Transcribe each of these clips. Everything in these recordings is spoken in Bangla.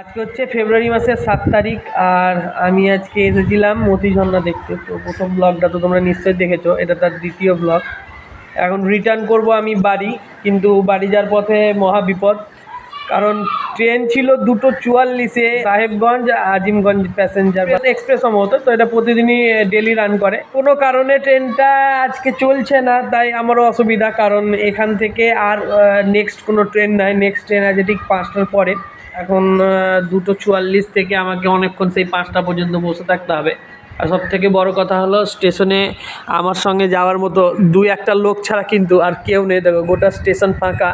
আজকে হচ্ছে ফেব্রুয়ারি মাসের সাত তারিখ, আর আমি আজকে এসেছিলাম মতিঝর্ণা দেখতে। তো প্রথম ব্লগটা তো তোমরা নিশ্চয়ই দেখেছ, এটা তার দ্বিতীয় ব্লগ এখন রিটার্ন করব আমি বাড়ি, কিন্তু বাড়ি যাওয়ার পথে মহা বিপদ। কারণ ট্রেন ছিল দুটো চুয়াল্লিশে সাহেবগঞ্জ, আজিমগঞ্জ প্যাসেঞ্জার এক্সপ্রেস সম্ভবত তো এটা প্রতিদিনই ডেলি রান করে। কোনো কারণে ট্রেনটা আজকে চলছে না, তাই আমারও অসুবিধা, কারণ এখান থেকে আর নেক্সট কোনো ট্রেন নাই। নেক্সট ট্রেন আছে ঠিক পাঁচটার পরে। এখন দুটো চুয়াল্লিশ থেকে আমাকে অনেকক্ষণ সেই পাঁচটা পর্যন্ত বসে থাকতে হবে। আর সব থেকে বড় কথা হলো, স্টেশনে আমার সঙ্গে যাওয়ার মতো দুই একটা লোক ছাড়া কিন্তু আর কেউ নেই। দেখো, গোটা স্টেশন ফাঁকা।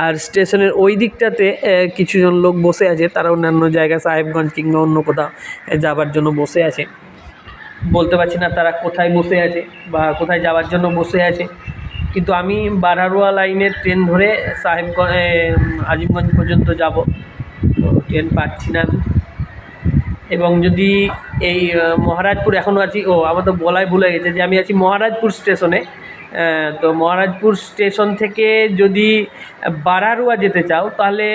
আর স্টেশনের ওই দিকটাতে কিছুজন লোক বসে আছে। তারা অন্যান্য জায়গায়, সাহেবগঞ্জ কিংবা অন্য কোথাও যাবার জন্য বসে আছে। বলতে পারছি না তারা কোথায় বসে আছে বা কোথায় যাওয়ার জন্য বসে আছে। কিন্তু আমি বারারোয়া লাইনের ট্রেন ধরে সাহেবগঞ্জ আজিমগঞ্জ পর্যন্ত যাব। ট্রেন পাচ্ছি না আমি। এবং যদি এই মহারাজপুর এখনও আছি, ও, আমার তো বলাই ভুলে গেছে যে আমি আছি মহারাজপুর স্টেশনে। তো মহারাজপুর স্টেশন থেকে যদি বারারুয়া যেতে চাও, তাহলে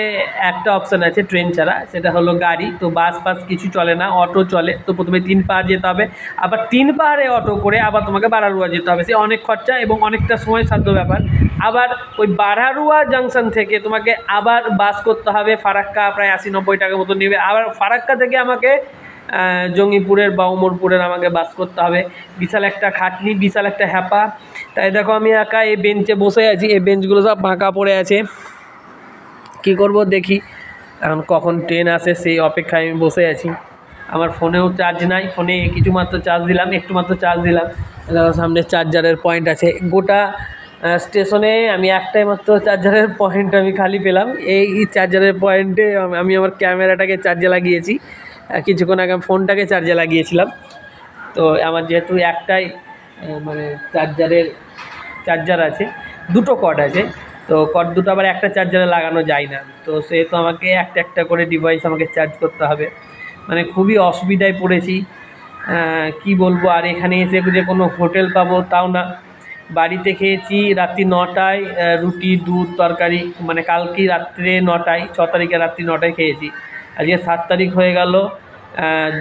একটা অপশান আছে ট্রেন ছাড়া, সেটা হলো গাড়ি। তো বাস ফাস কিছু চলে না অটো চলে। তো প্রথমে তিন পাহাড় যেতে হবে, আবার তিন পাহাড়ে অটো করে আবার তোমাকে বারারুয়া যেতে হবে। সে অনেক খরচা এবং অনেকটা সময় সাধ্য ব্যাপার। আবার ওই বারারুয়া জাংশন থেকে তোমাকে আবার বাস করতে হবে, ফারাক্কা প্রায় আশি নব্বই টাকা মতো নেবে। আবার ফারাক্কা থেকে আমাকে জঙ্গিপুরের বা উমরপুরের আমাকে বাস করতে হবে। বিশাল একটা খাটনি, বিশাল একটা হ্যাপা। তাই দেখো আমি একা এই বেঞ্চে বসে আছি। এই বেঞ্চগুলো সব ফাঁকা পড়ে আছে। কি করব দেখি। এখন কখন ট্রেন আসে সেই অপেক্ষায় আমি বসে আছি। আমার ফোনেও চার্জ নাই। ফোনে কিছু মাত্র চার্জ দিলাম একটু মাত্র চার্জ দিলাম। দেখো সামনে চার্জারের পয়েন্ট আছে। গোটা স্টেশনে আমি একটাই মাত্র চার্জারের পয়েন্ট আমি খালি পেলাম। এই চার্জারের পয়েন্টে আমি আমার ক্যামেরাটাকে চার্জে লাগিয়েছি। কিছুক্ষণ আগে ফোনটাকে চার্জে লাগিয়েছিলাম। তো আমার যেহেতু একটাই মানে চার্জারের চার্জার আছে, দুটো কর্ড আছে। তো কর্ড দুটো আবার একটা চার্জারে লাগানো যায় না। তো সেহেতু আমাকে একটা একটা করে ডিভাইস আমাকে চার্জ করতে হবে। মানে খুবই অসুবিধায় পড়েছি। কি বলব, আর এখানে এসে যে কোনো হোটেল পাবো তাও না। বাড়িতে খেয়েছি রাত্রি নটায় রুটি, দুধ, তরকারি মানে কালকে রাত্রে নটায়, ছ তারিখে রাত্রি নটায় খেয়েছি। আজকে সাত তারিখ হয়ে গেল।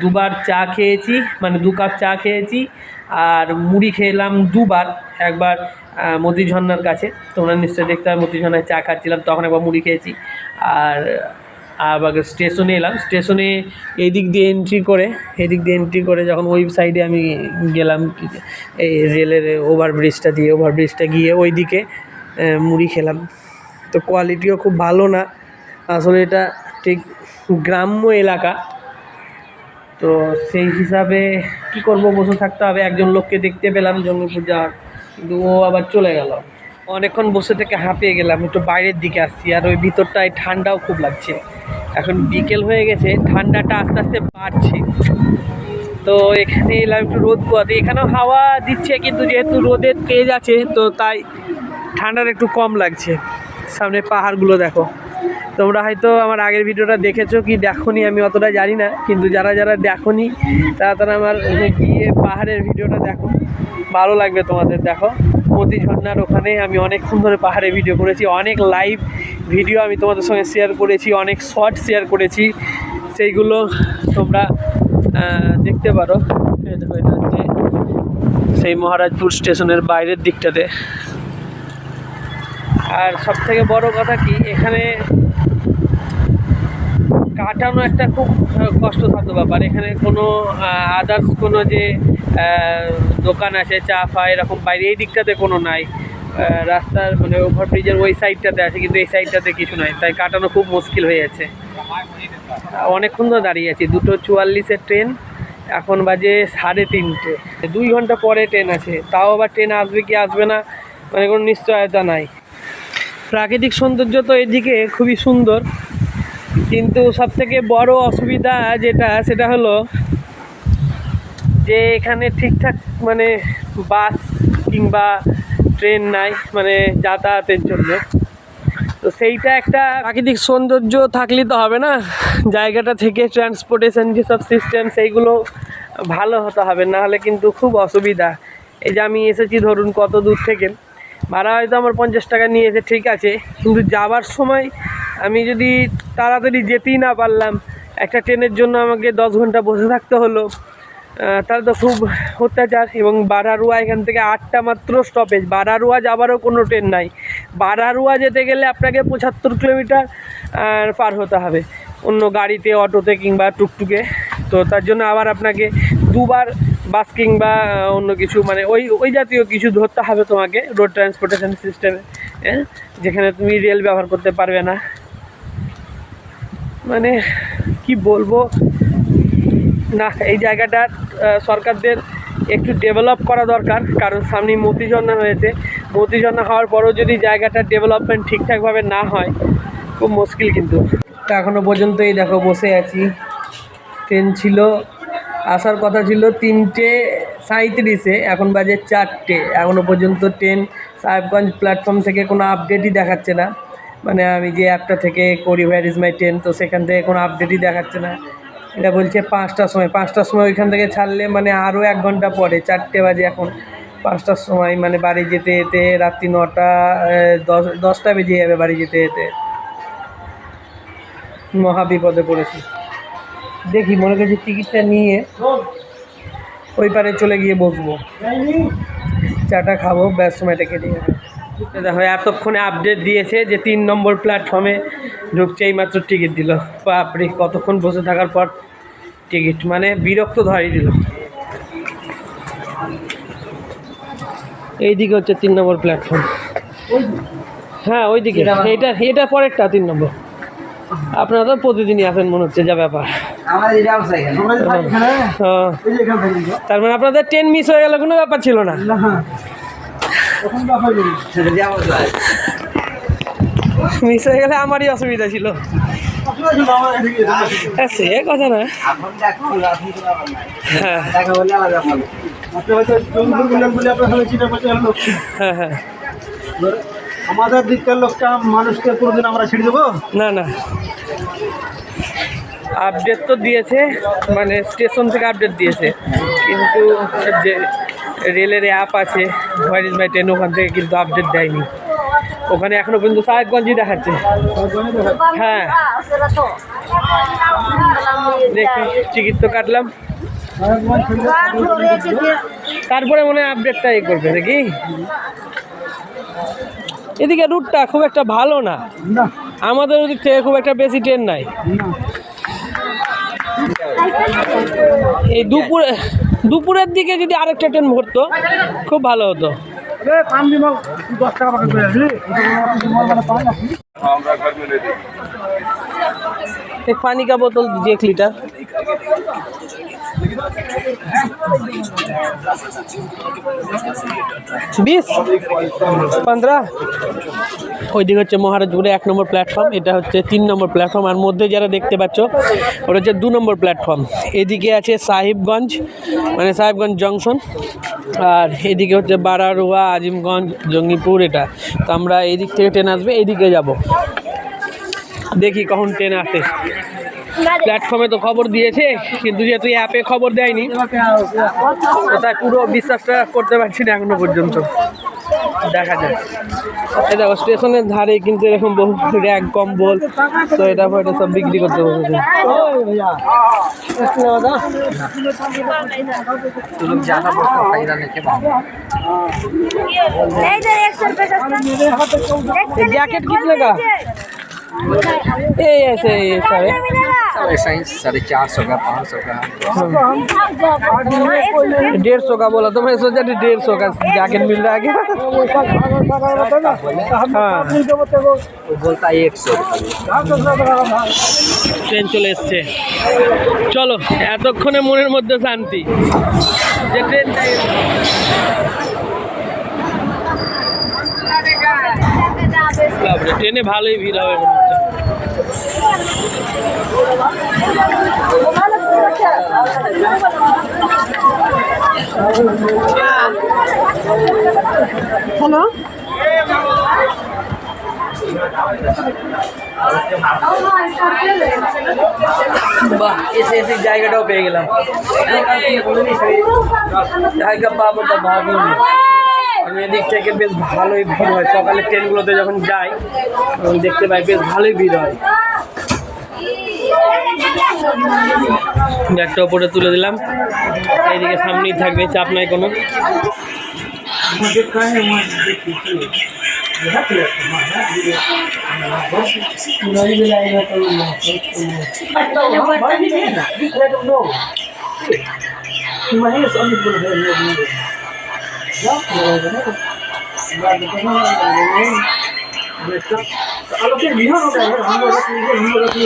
দুবার চা খেয়েছি মানে দু কাপ চা খেয়েছি। আর মুড়ি খেলাম দুবার একবার আহ, মতিঝর্ণার কাছে। তোমরা নিশ্চয়ই দেখতে হবে মতিঝর্ণায় চা খাচ্ছিলাম তখন একবার মুড়ি খেয়েছি। আর আবার স্টেশনে এলাম। স্টেশনে এদিক দিয়ে এন্ট্রি করে এদিক দিয়ে এন্ট্রি করে যখন ওই সাইডে আমি গেলাম এই রেলের ওভারব্রিজটা দিয়ে ওভারব্রিজটা গিয়ে ওই দিকে মুড়ি খেলাম। তো কোয়ালিটিও খুব ভালো না। আসলে এটা ঠিক গ্রাম্য এলাকা। তো সেই হিসাবে কি করব, বসে থাকতে হবে। একজন লোককে দেখতে পেলাম জঙ্গিপুর যাওয়ার কিন্তু ও আবার চলে গেল। অনেকক্ষণ বসে থেকে হাঁপিয়ে গেলাম, একটু বাইরের দিকে আসছি, আর ওই ভিতরটায় ঠান্ডাও খুব লাগছে। এখন বিকেল হয়ে গেছে, ঠান্ডাটা আস্তে আস্তে বাড়ছে। তো এখানে এলাম একটু রোদ পোয়াতে এখানেও হাওয়া দিচ্ছে, কিন্তু যেহেতু রোদের তেজ আছে, তো তাই ঠান্ডার একটু কম লাগছে। সামনে পাহাড়গুলো দেখো। তোমরা হয়তো আমার আগের ভিডিওটা দেখেছ কি দেখোনি আমি অতটা জানি না, কিন্তু যারা যারা দেখোনি, তারা তারা আমার গিয়ে পাহাড়ের ভিডিওটা দেখো। ভালো লাগবে তোমাদের, দেখো। মতি ঝর্ণার ওখানে আমি অনেকক্ষণ ধরে পাহাড়ে ভিডিও করেছি, অনেক লাইভ ভিডিও আমি তোমাদের সঙ্গে শেয়ার করেছি, অনেক শর্ট শেয়ার করেছি। সেইগুলো তোমরা দেখতে পারো। এটা হচ্ছে সেই মহারাজপুর স্টেশনের বাইরের দিকটাতে। আর সব থেকে বড় কথা কি, এখানে কাটানো একটা খুব কষ্টসাধ্য ব্যাপার। এখানে কোনো আদার্স কোনো যে দোকান আছে, চা ফা এরকম বাইরে, এই দিকটাতে কোনো নাই। রাস্তার মানে ওভারব্রিজের ওই সাইডটাতে আছে, কিন্তু এই সাইডটাতে কিছু নাই। তাই কাটানো খুব মুশকিল হয়ে যাচ্ছে। অনেকক্ষণ ধরে দাঁড়িয়ে আছি। দুটো চুয়াল্লিশের ট্রেন, এখন বাজে সাড়ে তিনটে। দুই ঘণ্টা পরে ট্রেন আছে। তাও আবার ট্রেন আসবে কি আসবে না মানে কোনো নিশ্চয়তা নাই। প্রাকৃতিক সৌন্দর্য তো এদিকে খুবই সুন্দর, কিন্তু সবথেকে বড় অসুবিধা যেটা, সেটা হলো যে এখানে ঠিকঠাক মানে বাস কিংবা ট্রেন নাই মানে যাতায়াতের জন্য। তো সেইটা একটা প্রাকৃতিক সৌন্দর্য থাকলে তো হবে না, জায়গাটা থেকে ট্রান্সপোর্টেশন যেসব সিস্টেম সেইগুলো ভালো হতে হবে না হলে কিন্তু খুব অসুবিধা। এই যে আমি এসেছি ধরুন কত দূর থেকে। ভাড়া হয়তো আমার পঞ্চাশ টাকা নিয়েছে, ঠিক আছে। কিন্তু যাবার সময় আমি যদি তাড়াতাড়ি যেতেই না পারলাম, একটা ট্রেনের জন্য আমাকে দশ ঘণ্টা বসে থাকতে হলো তাহলে তো খুব অত্যাচার। এবং বারারুয়া, এখান থেকে আটটা মাত্র স্টপেজ বারারুয়া যাবারও কোনো ট্রেন নাই। বারারুয়া যেতে গেলে আপনাকে পঁচাত্তর কিলোমিটার পার হতে হবে। অন্য গাড়িতে, অটোতে কিংবা টুকটুকে। তো তার জন্য আবার আপনাকে দুবার বাস কিংবা আহ, অন্য কিছু মানে ওই ওই জাতীয় কিছু ধরতে হবে তোমাকে রোড ট্রান্সপোর্টেশন সিস্টেমে হ্যাঁ? যেখানে তুমি রেল ব্যবহার করতে পারবে না। মানে কি বলব? না এই জায়গাটা সরকারদের একটু ডেভেলপ করা দরকার কারণ সামনে মতিঝর্ণা হয়েছে। মতিঝর্ণা হওয়ার পরেও যদি জায়গাটা ডেভেলপমেন্ট ঠিকঠাকভাবে না হয় খুব মুশকিল কিন্তু। তা এখনও পর্যন্ত এই দেখো বসে আছি। ট্রেন ছিল আসার কথা ছিল তিনটে সাঁইত্রিশে, এখন বাজে চারটে। এখনও পর্যন্ত ট্রেন সাহেবগঞ্জ প্ল্যাটফর্ম থেকে কোনো আপডেটই দেখাচ্ছে না। মানে আমি যে অ্যাপটা থেকে করি হোয়ার ইজ মাই ট্রেন তো সেখান থেকে কোনো আপডেটই দেখাচ্ছে না। এটা বলছে পাঁচটার সময়। পাঁচটার সময় ওইখান থেকে ছাড়লে মানে আরও এক ঘণ্টা পরে, চারটে বাজে এখন। পাঁচটার সময় মানে বাড়ি যেতে যেতে রাত্রি নটা দশ, দশটা বেজে যাবে বাড়ি যেতে যেতে। মহাবিপদে পড়েছি। দেখি মনে করছি টিকিটটা নিয়ে ওই পারে চলে গিয়ে বসবো। চাটা খাব ব্যাস সময়টা কেটে যাবে। দেখো এতক্ষণে আপডেট দিয়েছে যে তিন নম্বর প্ল্যাটফর্মে ঢুকছে এইমাত্র টিকিট দিল। বাপরে কতক্ষণ বসে থাকার পর টিকিট মানে বিরক্ত ধরাই দিল। এইদিকে হচ্ছে তিন নম্বর প্ল্যাটফর্ম হ্যাঁ ওইদিকে। এটা এটা পরেরটা তিন নম্বর। আপনারা তো প্রতিদিনই আসেন মনে হচ্ছে যা ব্যাপার। হ্যাঁ। তার মানে আপনাদের ট্রেন মিস হয়ে গেল কোনো ব্যাপার ছিল না? না তখন ব্যাপার করি সেটা যে অবস্থা মিস হয়ে গেলে আমারই অসুবিধা ছিল। হ্যাঁ সে কথা না। হ্যাঁ। দেখা বললে আলাদা ব্যাপার। আপনি হয়তো চন্দ্র বললেন বলে আপনার চিন্তা করতে লোক হ্যাঁ হ্যাঁ। আমাদের দিককার লোকটা মানুষকে কোনোদিন আমরা ছেড়ে দেবো? না না। আপডেট তো দিয়েছে মানে স্টেশন থেকে আপডেট দিয়েছে। কিন্তু যে রেলের অ্যাপ আছে হোয়ার ইজ মাই ট্রেন ওখান থেকে কিন্তু আপডেট দেয়নি। ওখানে এখনও পর্যন্ত সাহেবগঞ্জই দেখাচ্ছে। হ্যাঁ। দেখি টিকিট তো কাটলাম। তারপরে মনে হয় আপডেটটা এ করবে নাকি এদিকে রুটটা খুব একটা ভালো না। আমাদের ওদিক থেকে খুব একটা বেশি ট্রেন নাই। এই দুপুরে দুপুরের দিকে যদি আরেকটা ট্রেন ভরতো খুব ভালো হতো রে পান দিমাল দশ টাকা পাকা করে আসলি एक पानी का बोतल दीजिए एक लीटर বিশ, পনেরো। ওইদিকে হচ্ছে মহারাজপুরে এক নম্বর প্ল্যাটফর্ম এটা হচ্ছে তিন নম্বর প্ল্যাটফর্ম আর মধ্যে যারা দেখতে পাচ্ছ ওটা হচ্ছে দু নম্বর প্ল্যাটফর্ম এদিকে আছে সাহিবগঞ্জ মানে সাহেবগঞ্জ জংশন আর এদিকে হচ্ছে বারারুয়া, আজিমগঞ্জ, জঙ্গিপুর এটা। তো আমরা এই দিক থেকে ট্রেন আসবে, এদিকে যাব। দেখি কখন ট্রেন আসে। প্ল্যাটফর্মে তো খবর দিয়েছে কিন্তু যেহেতু অ্যাপে খবর দেয়নি ওটা পুরো বিশ্বাসটা করতে পারছি না এখনও পর্যন্ত। দেখা যায় এটা স্টেশনের ধারে কিন্তু এরকম বহু র্যাক কম্বল তো এটা এটা সব বিক্রি করতে বসেছে। জ্যাকেট কিতনে লাগা ये ऐसे ये सब है ऐसा ही साढ़े चार सौ का पाँच सौ का डेढ़ सौ का बोला तो मैं सोचा कि डेढ़ सौ का जैकेट मिल रहा है क्या हाँ वो बोलता है एक सौ ট্রেন চলে এসছে চলো এতক্ষণে মনের মধ্যে শান্তি যে ট্রেন বাপরে ট্রেনে ভালোই ভিড় হবে হ্যালো বাহ এসে এসে জায়গাটাও পেয়ে গেলাম। জায়গা পাবো তা ভাবিনি। আমি এদিক থেকে বেশ ভালোই ভিড় হয়। সকালে ট্রেনগুলোতে যখন যাই তখন দেখতে পাই বেশ ভালোই ভিড় হয়। ব্যাগটা ওপরে তুলে দিলাম। এইদিকে সামনেই থাকবে, চাপ নাই কোনো। আলোকে বিহার হবে হ্যাঁ, আমরা রাখি আমরা রাখি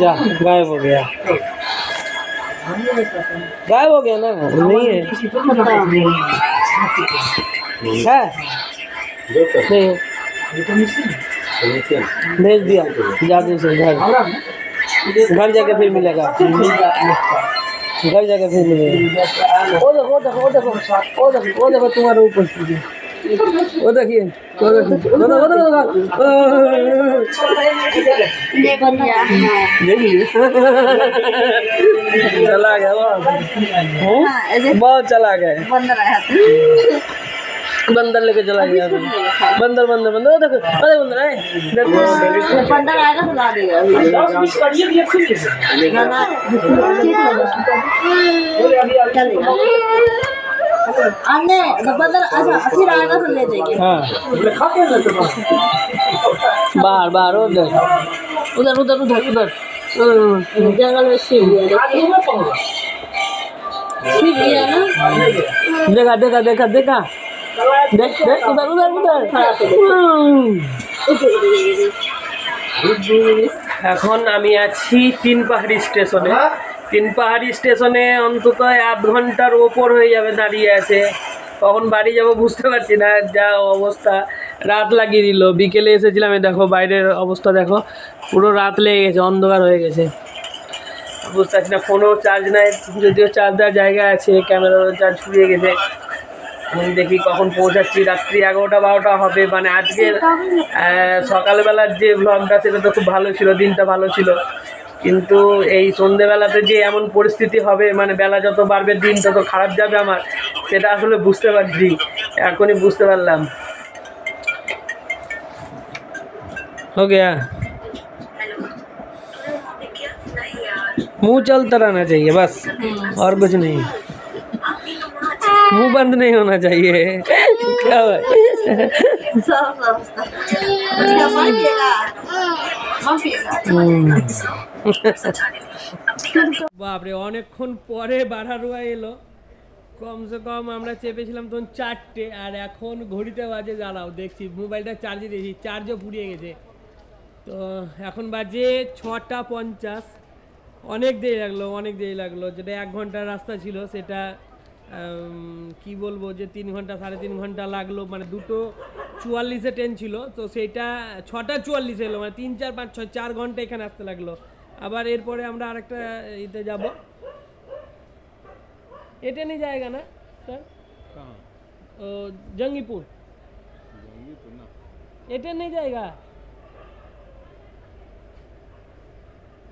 जा, गायब हो गया। गायब हो गया ना? नहीं है। है? नहीं। भेज दिया। जादू से घर। घर जाके फिर मिलेगा। घर जाके फिर मिलेगा। ओ देखो ओ देखो ओ देखो ओ देखो, तुम्हारे ऊपर। वो देखिए वो देखिए। वो देखिए। चला गया बहुत चला गया। बंदर लेके चला गया। बंदर बंदर बंदर। देखो अरे बंदर है बंदर आएगा सुना देगा ना ना। चलेगा अन्य जब बंदर अच्छा फिर आएगा तो ले जाएंगे हाँ बाहर बाहर उधर उधर उधर उधर उधर उधर। जंगल में शिव भी है देखिए। शिव भी है ना देखा देखा देखा देखा देख देख उधर उधर उधर हम्म। এখন আমি আছি তিন পাহাড়ি স্টেশনে তিন পাহাড়ি স্টেশনে অন্তত আধ ঘণ্টার ওপর হয়ে যাবে দাঁড়িয়ে আছে। কখন বাড়ি যাব বুঝতে পারছি না, যা অবস্থা। রাত লাগিয়ে দিল। বিকেলে এসেছিলাম দেখো বাইরের অবস্থা দেখো। পুরো রাত লেগে গেছে, অন্ধকার হয়ে গেছে। বুঝতে পারছি না, ফোনও চার্জ নাই, যদিও চার্জ দেওয়ার জায়গা আছে ক্যামেরারও চার্জ ফুরিয়ে গেছে। দেখি কখন পৌঁছাচ্ছি, রাত্রি এগারোটা বারোটা হবে। মানে আজকের সকালবেলার যে ব্লগটা সেটা তো খুব ভালো ছিল, দিনটা ভালো ছিল। কিন্তু এই সন্ধেবেলাতে যে এমন পরিস্থিতি হবে মানে বেলা যত বাড়বে দিন তত খারাপ যাবে আমার সেটা আসলে বুঝতে পারছি এখনই বুঝতে পারলাম हो गया मुंह चलता रहना चाहिए बस और कुछ नहीं मुंह बंद नहीं होना चाहिए क्या हुआ বাপরে, অনেকক্ষণ পরে বাড়ারুয়া এলো। কমসে কম আমরা চেপেছিলাম তখন চারটে, আর এখন ঘড়িতে বাজে জ্বালাও দেখছি মোবাইলটা চার্জে দিয়েছি চার্জও পুড়িয়ে গেছে। তো এখন বাজে ছটা পঞ্চাশ। অনেক দেরি লাগল, অনেক দেরি লাগল। যেটা এক ঘণ্টার রাস্তা ছিল, সেটা কি বলব যে তিন ঘণ্টা, সাড়ে তিন ঘণ্টা লাগল। মানে দুটো চুয়াল্লিশে ট্রেন ছিল, তো সেইটা ছটা চুয়াল্লিশে এলো। মানে তিন, চার, পাঁচ, ছয়, চার ঘণ্টা এখানে আসতে লাগল। আবার এরপরে আমরা আরেকটা ইতে যাব এটা নিয়ে জায়গা না স্যার ও জঙ্গিপুর এটা নেই জায়গা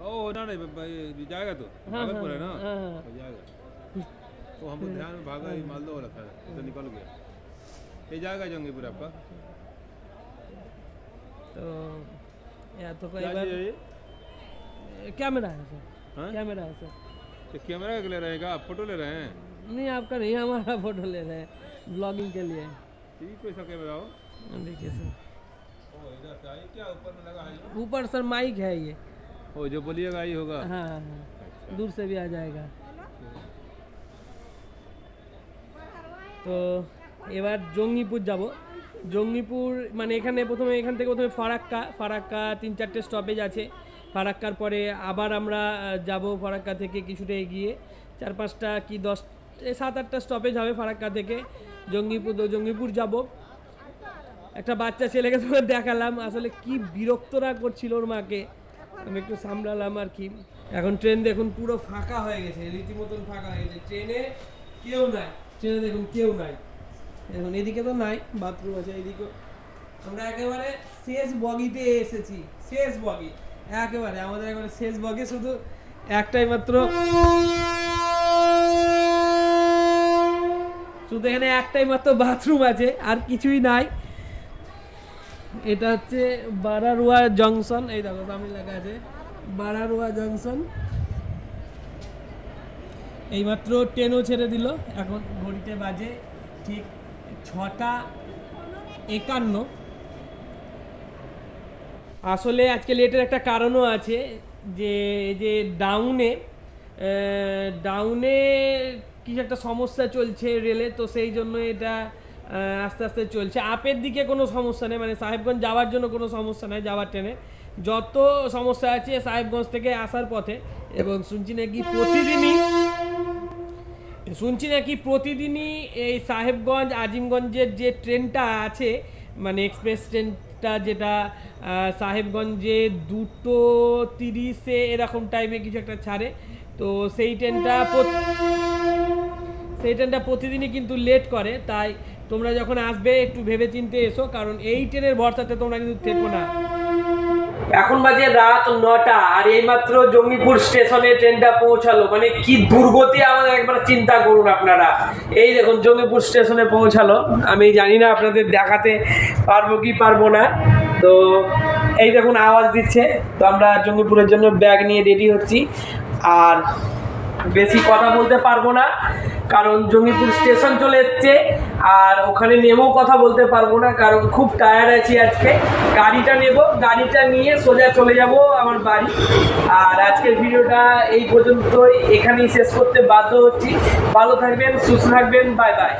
ओ ना नहीं ब- ये जाएगा तो हाँ, भागलपुर है ना हाँ, हाँ। हो जाएगा वो हमको ध्यान में भागा ये मालदह वाला था तो निकल गया ये जाएगा जंगीपुर आपका तो या तो कई क्या बार चीज़ है ये कैमरा है सर हाँ? कैमरा है सर ये कैमरा के ले रहेगा आप फोटो ले रहे हैं नहीं आपका नहीं हमारा फोटो ले रहे हैं ब्लॉगिंग के लिए ये कैसा कैमरा हो देखिए सर ओ इधर से आई क्या ऊपर में लगा है ये? ऊपर सर माइक है ये ओ जो बोलिएगा ये होगा हाँ हाँ दूर से भी आ जाएगा তো এবার জঙ্গিপুর যাব জঙ্গিপুর মানে এখানে প্রথমে এখান থেকে প্রথমে ফারাক্কা ফারাক্কা তিন চারটে স্টপেজ আছে ফারাক্কার পরে আবার আমরা যাব ফারাক্কা থেকে কিছুটা এগিয়ে। চার পাঁচটা কি দশ সাত আটটা স্টপেজ হবে ফারাক্কা থেকে। জঙ্গিপুর জঙ্গিপুর যাব। একটা বাচ্চা ছেলেকে তোকে দেখালাম, আসলে কি বিরক্তরা করছিল ওর মাকে। আমি একটু সামলালাম আর কি। এখন ট্রেন দেখুন, পুরো ফাঁকা হয়ে গেছে, রীতিমতন ফাঁকা হয়ে গেছে। ট্রেনে কেউ নাই ট্রেনে দেখুন কেউ নাই। এখন এদিকে তো নাই বাথরুম আছে এদিকে আমরা একেবারে শেষ বগিতে এসেছি, শেষ বগি। একেবারে, আমাদের একেবারে শেষ বগে শুধু একটাই মাত্র। শুধু এখানে একটাই মাত্র বাথরুম আছে, আর কিছুই নাই। এটা হচ্ছে বারারুয়া জংশন এই দেখো সামনে লেখা আছে, বারারুয়া জংশন এইমাত্র ট্রেনও ছেড়ে দিল, এখন ঘড়িতে বাজে ঠিক ছটা একান্ন। আসলে আজকে লেটের একটা কারণও আছে যে যে ডাউনে ডাউনে কিছু একটা সমস্যা চলছে রেলে তো সেই জন্য এটা আস্তে আস্তে চলছে। আপের দিকে কোনো সমস্যা নেই মানে সাহেবগঞ্জ যাওয়ার জন্য কোনো সমস্যা নেই যাওয়ার ট্রেনে। যত সমস্যা আছে সাহেবগঞ্জ থেকে আসার পথে, এবং শুনছি নাকি প্রতিদিনই, শুনছি নাকি প্রতিদিনই এই সাহেবগঞ্জ, আজিমগঞ্জের যে ট্রেনটা আছে মানে এক্সপ্রেস ট্রেনটা যেটা সাহেবগঞ্জে দুটো তিরিশে এরকম টাইমে কিছু একটা ছাড়ে। তো সেই ট্রেনটা সেই ট্রেনটা প্রতিদিনই কিন্তু লেট করে। তাই তোমরা যখন আসবে একটু ভেবে চিনতে এসো, কারণ এই ট্রেনের ভরসাতে তোমরা কিন্তু থেকো না। এখন বাজে রাত নটা, আর এইমাত্র জঙ্গিপুর স্টেশনে ট্রেনটা পৌঁছালো। মানে কি দুর্গতি আমাদের একবার চিন্তা করুন আপনারা। এই দেখুন, জঙ্গিপুর স্টেশনে পৌঁছালো। আমি জানি না আপনাদের দেখাতে পারব কি পারব না। তো এই দেখুন, আওয়াজ দিচ্ছে। তো আমরা জঙ্গিপুরের জন্য ব্যাগ নিয়ে রেডি হচ্ছি। আর বেশি কথা বলতে পারব না, কারণ জঙ্গিপুর স্টেশন চলে এসছে। আর ওখানে নেমেও কথা বলতে পারব না, কারণ খুব টায়ার্ড আছি আজকে। গাড়িটা নেব, গাড়িটা নিয়ে সোজা চলে যাব আমার বাড়ি। আর আজকের ভিডিওটা এই পর্যন্তই। এখানেই শেষ করতে বাধ্য হচ্ছি। ভালো থাকবেন, সুস্থ থাকবেন বাই বাই